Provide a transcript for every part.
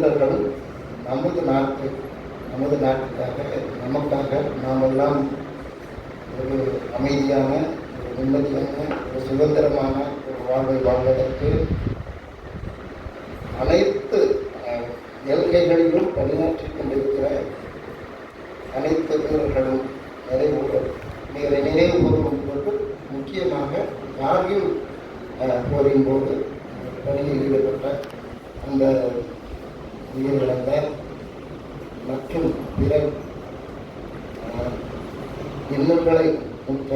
நாட்டு நமது நாட்டுக்காக நமக்காக நாமெல்லாம் ஒரு அமைதியான ஒரு நிம்மதியான ஒரு சுதந்திரமான ஒரு வாழ்வை வாழ்வதற்கு அனைத்து எல்கைகளிலும் பணியாற்றிக் கொண்டிருக்கிற இன்னல்களை முற்ற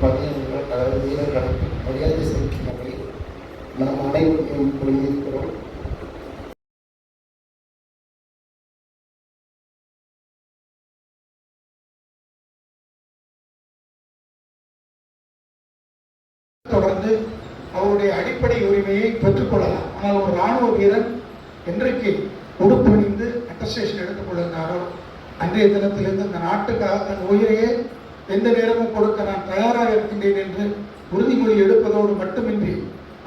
பதினர்கள் அதாவது வீரர்கள் மரியாதை செலுத்தும் வகையில் நாம் அனைவருக்கும் புரிந்திருக்கிறோம். தொடர்ந்து அவருடைய அடிப்படை உரிமையை பெற்றுக்கொள்ளலாம் ஆனால் ஒரு இராணுவ வீரன் என்றைக்கு உடுப்பணிந்து அட்டஸ்டேஷன் எடுத்துக் கொள்கிறாரோ அன்றைய தினத்திலிருந்து இந்த நாட்டுக்காக தன் உயிரையே எந்த நேரமும் கொடுக்க நான் தயாராக இருக்கின்றேன் என்று உறுதிமொழி எடுப்பதோடு மட்டுமின்றி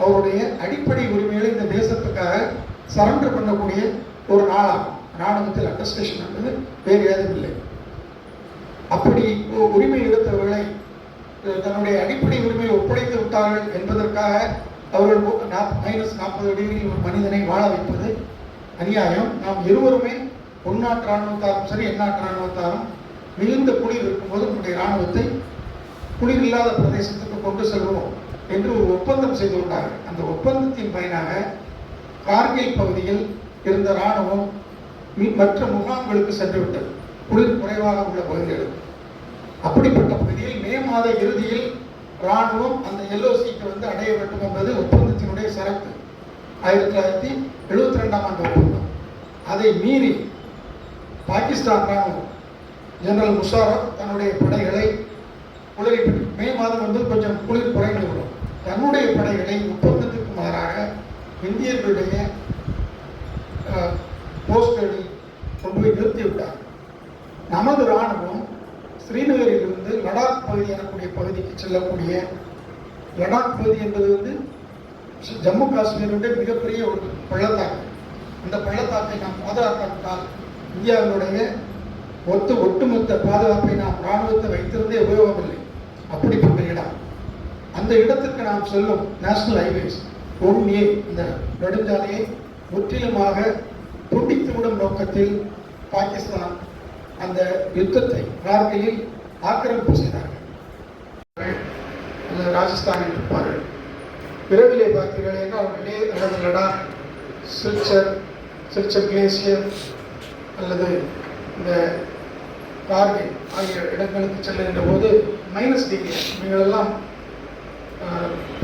அவருடைய அடிப்படை உரிமைகளை இந்த தேசத்துக்காக சரண்டர் பண்ணக்கூடிய ஒரு நாளாகும். ராணுவத்தில் அட்டஸ்டேஷன் என்பது வேறு ஏதும் இல்லை அப்படி உரிமை எடுத்தவர்களை தன்னுடைய அடிப்படை உரிமையை ஒப்படைத்து விட்டார்கள் என்பதற்காக அவர்கள் மைனஸ் நாற்பது டிகிரி ஒரு மனிதனை வாழ வைப்பது அநியாயம். நாம் இருவருமே உள்நாட்டு ராணுவத்தாரும் சரி எந்நாட்டு ராணுவத்தாரும் மிகுந்த குளிர் இருக்கும்போது நம்முடைய ராணுவத்தை குளிர் இல்லாத பிரதேசத்துக்கு கொண்டு செல்வோம் என்று ஒரு ஒப்பந்தம் செய்து கொண்டார்கள். அந்த ஒப்பந்தத்தின் பயனாக கார்கில் பகுதியில் இருந்த இராணுவம் மற்ற முகாம்களுக்கு சென்று விட்டது குளிர் குறைவாக உள்ள பகுதிகள் அப்படிப்பட்ட பகுதியில் மே மாத இறுதியில் ராணுவம் அந்த எல்ஓசிக்கு வந்து அடைய வேண்டும் என்பது ஒப்பந்தத்தினுடைய சரத்து ஆயிரத்தி தொள்ளாயிரத்தி எழுபத்தி ரெண்டாம் ஆண்டு ஒப்பந்தம். அதை மீறி பாகிஸ்தான் ராணுவம் ஜெனரல் முஷாரப் தன்னுடைய படைகளை குளிர் மே மாதம் வந்து கொஞ்சம் குளிர் குறைந்து விடும். தன்னுடைய படைகளை ஒப்பந்தத்துக்கு மாறாக இந்தியர்களுடைய போஸ்டரில் கொண்டு போய் நிறுத்திவிட்டார். நமது ராணுவம் ஸ்ரீநகரிலிருந்து லடாக் பகுதி எனக்கூடிய பகுதிக்கு செல்லக்கூடிய லடாக் பகுதி என்பது வந்து ஜம்மு காஷ்மீருடைய மிகப்பெரிய ஒரு பள்ளத்தாக்கு. அந்த பள்ளத்தாக்கை நாம் பாதுகாக்காவிட்டால் இந்தியாவினுடைய ஒத்து ஒட்டுமொத்த பாதுகாப்பை நாம் ராணுவத்தை வைத்திருந்தே உபயோகமில்லை. அப்படிப்பட்ட இடம். அந்த இடத்திற்கு நாம் செல்லும் நேஷனல் ஹைவேஸ் ஒன் இந்த நெடுஞ்சாலையை முற்றிலுமாக துண்டித்துவிடும் நோக்கத்தில் பாகிஸ்தான் அந்த யுத்தத்தை கார்கிலில் ஆக்கிரமிப்பு செய்தார்கள். அந்த ராஜஸ்தானில் இருப்பார்கள். விரைவிலே பார்த்தீர்கள் என்றால் லே அல்லது லடாக் சில்சர் சில்சர் கிளேசியர் அல்லது இந்த கார்கில் ஆகிய இடங்களுக்கு செல்லுகின்ற போது மைனஸ் டிகிரி நீங்களெல்லாம்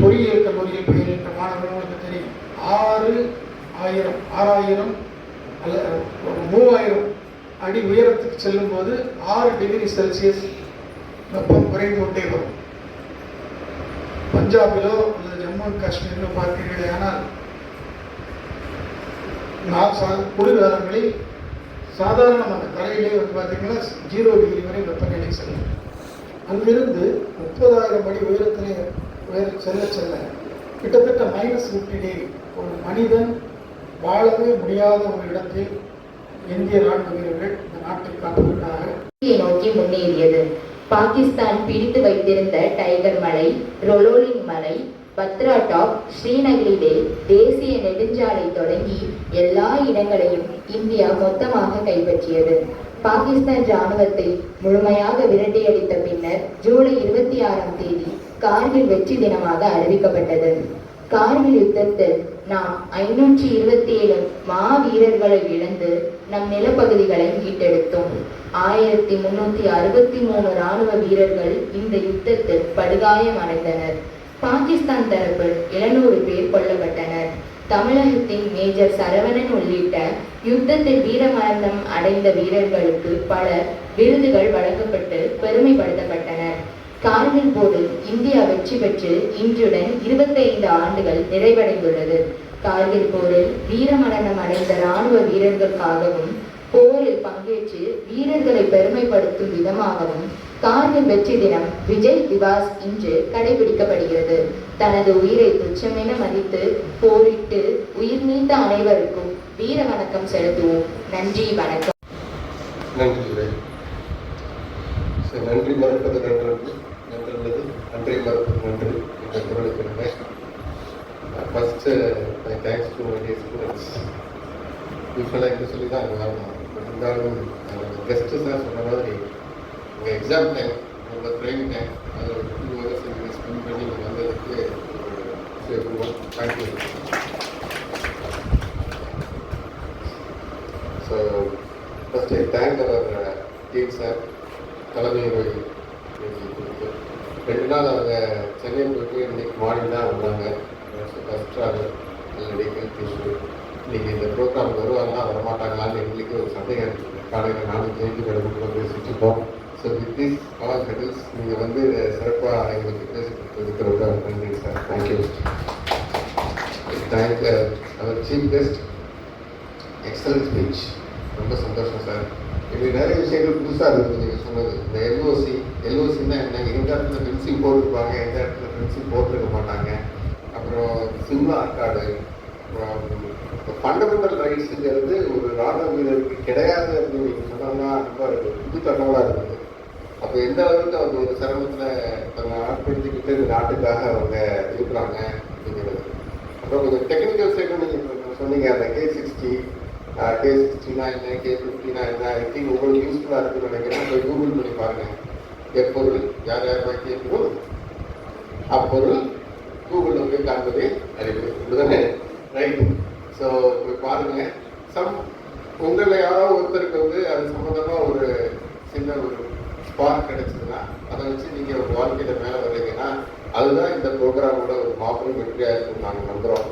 பொறியியல் கல்லூரியில் பயிலுகின்ற மாணவர்களுக்கு தெரியும். ஆறு ஆயிரம் ஆறாயிரம் அல்ல ஒரு மூவாயிரம் அடி உயரத்துக்கு செல்லும்போது ஆறு டிகிரி செல்சியஸ் வெப்பம் குறைந்து கொண்டே வரும். பஞ்சாபிலோ அல்லது ஜம்மு அண்ட் காஷ்மீரிலோ பார்த்தீர்களே ஆனால் நான் சா சாதாரண சாதாரணமாக தலையிலே வந்து பார்த்தீங்கன்னா ஜீரோ டிகிரி வரை வெப்பநிலை செல்லும். அங்கிருந்து முப்பதாயிரம் அடி உயரத்திலே உயர செல்ல செல்ல கிட்டத்தட்ட மைனஸ் ஃபிஃப்டி டிகிரி ஒரு மனிதன் வாழவே முடியாத ஒரு இடத்தில் இந்திய ராணுவ வீரர்கள் இந்த நாட்டை காப்பதற்காக நோக்கி முன்னேறியது. பாகிஸ்தான் பிடித்து வைத்திருந்த டைகர் மலை ரொலோலின் மலை பத்ரா டாப் ஸ்ரீநகரிலே தேசிய நெடுஞ்சாலை தொடங்கி எல்லா இடங்களையும் இந்தியா மொத்தமாக கைப்பற்றியது. பாகிஸ்தான் ராணுவத்தை முழுமையாக விரட்டியடித்த பின்னர் ஜூலை இருபத்தி ஆறாம் தேதி கார்கில் வெற்றி தினமாக அறிவிக்கப்பட்டது. கார்கில் யுத்தத்தில் நாம் ஐநூற்றி இருபத்தி ஏழு மாவீரர்களை இழந்து நம் நிலப்பகுதிகளை மீட்டெடுத்தோம். ஆயிரத்தி முன்னூத்தி அறுபத்தி மூணு ராணுவ வீரர்கள் இந்த யுத்தத்தில் படுகாயமடைந்தனர். பாகிஸ்தான் தரப்பில் எழுநூறு பேர் கொல்லப்பட்டனர். தமிழகத்தின் மேஜர் சரவணன் உள்ளிட்ட யுத்தத்தில் வீரமரணம் அடைந்த வீரர்களுக்கு பல விருதுகள் வழங்கப்பட்டு பெருமைப்படுத்தப்பட்டனர். கார்கில் போரில் இந்தியா வெற்றி பெற்று இன்றுடன் 25 ஆண்டுகள் நிறைவடைந்துள்ளது. கார்கில் போரில் வீரமரணம் அடைந்த ராணுவ வீரர்களுக்காகவும் போரில் பங்கேற்று வீரர்களை பெருமைப்படுத்தும் விதமாகவும் கார்கில் வெற்றி தினம் விஜய் திவாஸ் இன்று கடைபிடிக்கப்படுகிறது. தனது உயிரை துச்சமென மதித்து போரிட்டு உயிர் நீத்த அனைவருக்கும் வீர வணக்கம் செலுத்துவோம். நன்றி வணக்கம். நன்றி உரை சரி நன்றி மறுப்பது நன்றன்று. நன்றி இந்த நன்று குரலுக்கு first my thanks to my students யூஸ்வலாக இங்கே சொல்லி தான் அங்கே இருந்தாலும் கெஸ்ட்டு சார் சொன்ன மாதிரி உங்கள் எக்ஸாம் டைம் உங்களோட ட்ரைனிங் டைம் அதில் ஒரு டூ ஹவர்ஸ் நீங்கள் ஸ்பெண்ட் பண்ணி நீங்கள் வந்ததுக்கு thank you so first thank our team sir தலைமை உரை ரெண்டு நாள் அவங்க சென்னை போயிட்டு இன்னைக்கு மார்னிங் தான் வந்தாங்க. First travel already health issue இன்றைக்கி இந்த ப்ரோக்ராம் வருவாங்களா வரமாட்டாங்களான்னு எங்களுக்கு ஒரு சந்தேகம் இருக்குது காலையில் நானும் ஜெயிச்சு கடவுள் பேசிட்டு இருக்கோம். So with this all hurdles நீங்கள் வந்து சிறப்பாக எங்களுக்கு பேசி கொடுத்ததுக்கு ரொம்ப நன்றி sir thank you thank our chief guest excellent speech ரொம்ப சந்தோஷம் சார் எங்களுக்கு நிறைய விஷயங்கள் புதுசாக இருக்குது நீங்கள் சொன்னது. இந்த எல்ஓசி எல்ஓசின்னா என்ன? எந்த இடத்துல ஃபென்சிங் போட்டிருப்பாங்க எந்த இடத்துல பென்சில் போட்டிருக்க மாட்டாங்க. அப்புறம் சிம்லா இப்போ ஃபண்டமெண்டல் ரைட்ஸுங்கிறது ஒரு ராணுவ வீரருக்கு கிடையாது அப்படின்னு நீங்கள் சொன்னோம்னா ரொம்ப புது தகவலாக இருக்குது அப்போ எந்த அளவுக்கு அவங்க ஒரு சிரமத்தில் தன்னை ஆட்படுத்திக்கிட்டு இந்த நாட்டுக்காக அவங்க இருக்கிறாங்க அப்படிங்கிறது. அப்புறம் கொஞ்சம் டெக்னிக்கல் சைடும் நீங்கள் சொன்னீங்க அந்த கே சிக்ஸ்டி கே சிக்ஸ்டினா என்ன கே ஃபிஃப்டி என்ன ஐ திங்க் உங்களுக்கு யூஸ்ஃபுல்லாக இருக்குன்னு நினைக்கிறேன். போய் கூகுள் பண்ணி பாருங்க. எப்பொருள் யார் யார் வாக்கிய பொருள் அப்பொருள் கூகுளில் போய் காண்பதே அறிவு. இப்படிதானே ரைட் ஸோ போய் பாருங்க. சம் உங்களில் யாரோ ஒருத்தருக்கு வந்து அது சம்மந்தமாக ஒரு சின்ன ஒரு ஸ்பார்க் கிடைச்சதுன்னா அதை வச்சு நீங்கள் உங்கள் வாழ்க்கையில் மேலே வர்றீங்கன்னா அதுதான் இந்த ப்ரோக்ராமோட ஒரு மாபெரும் வெற்றியாக இருக்கும் நாங்கள் நம்புகிறோம்